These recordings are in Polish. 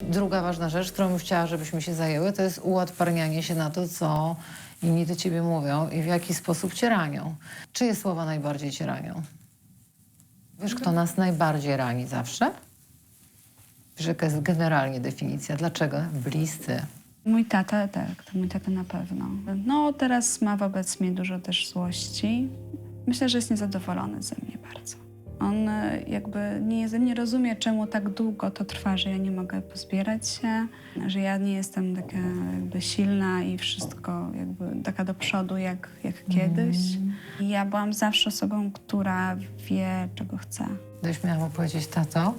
Druga ważna rzecz, którą bym chciała, żebyśmy się zajęły, to jest uodparnianie się na to, co inni do ciebie mówią i w jaki sposób cię ranią. Czyje słowa najbardziej cię ranią? Wiesz, kto nas najbardziej rani zawsze? Wiesz, jaka jest generalnie definicja? Dlaczego? Bliscy. Mój tata, tak, to mój tata na pewno. No, teraz ma wobec mnie dużo też złości. Myślę, że jest niezadowolony ze mnie bardzo. On e, jakby nie, nie rozumie, czemu tak długo to trwa, że ja nie mogę pozbierać się, że ja nie jestem taka jakby silna i wszystko jakby taka do przodu jak, jak kiedyś. I ja byłam zawsze osobą, która wie, czego chce. Gdybyś miała mu powiedzieć, tato,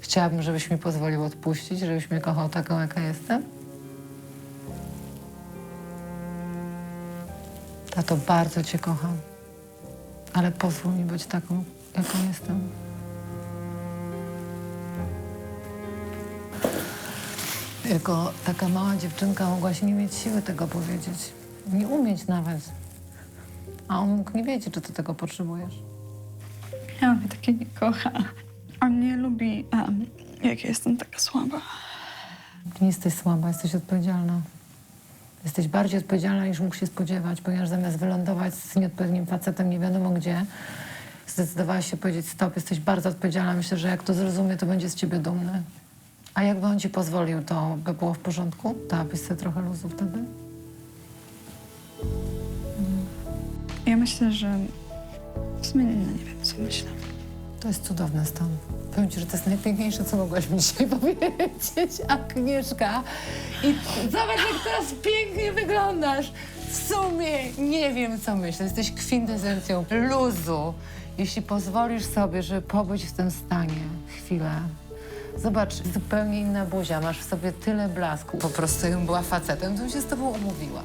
chciałabym, żebyś mi pozwolił odpuścić, żebyś mnie kochał taką, jaka jestem. Tato, bardzo cię kocham, ale pozwól mi być taką, jaką jestem. Jako taka mała dziewczynka mogłaś nie mieć siły tego powiedzieć. Nie umieć nawet. A on mógł nie wiedzieć, czy ty tego potrzebujesz. Ja mnie takie nie kocha. On nie lubi, em, jak ja jestem taka słaba. Nie jesteś słaba, jesteś odpowiedzialna. Jesteś bardziej odpowiedzialna niż mógł się spodziewać, ponieważ zamiast wylądować z nieodpowiednim facetem nie wiadomo gdzie, zdecydowałaś się powiedzieć stop, jesteś bardzo odpowiedzialna. Myślę, że jak to zrozumie, to będzie z ciebie dumny. A jakby on ci pozwolił, to by było w porządku? Dałabyś sobie trochę luzu wtedy? Ja myślę, że w sumie no, nie wiem, co myślę. To jest cudowny stan. Powiem ci, że to jest najpiękniejsze, co mogłaś mi dzisiaj powiedzieć, Agnieszka. I zobacz, jak teraz pięknie wyglądasz. W sumie nie wiem, co myślę. Jesteś kwintesencją luzu. Jeśli pozwolisz sobie, żeby pobyć w tym stanie chwilę. Zobacz, zupełnie inna buzia. Masz w sobie tyle blasku. Po prostu jakbym była facetem, to bym się z tobą umówiła.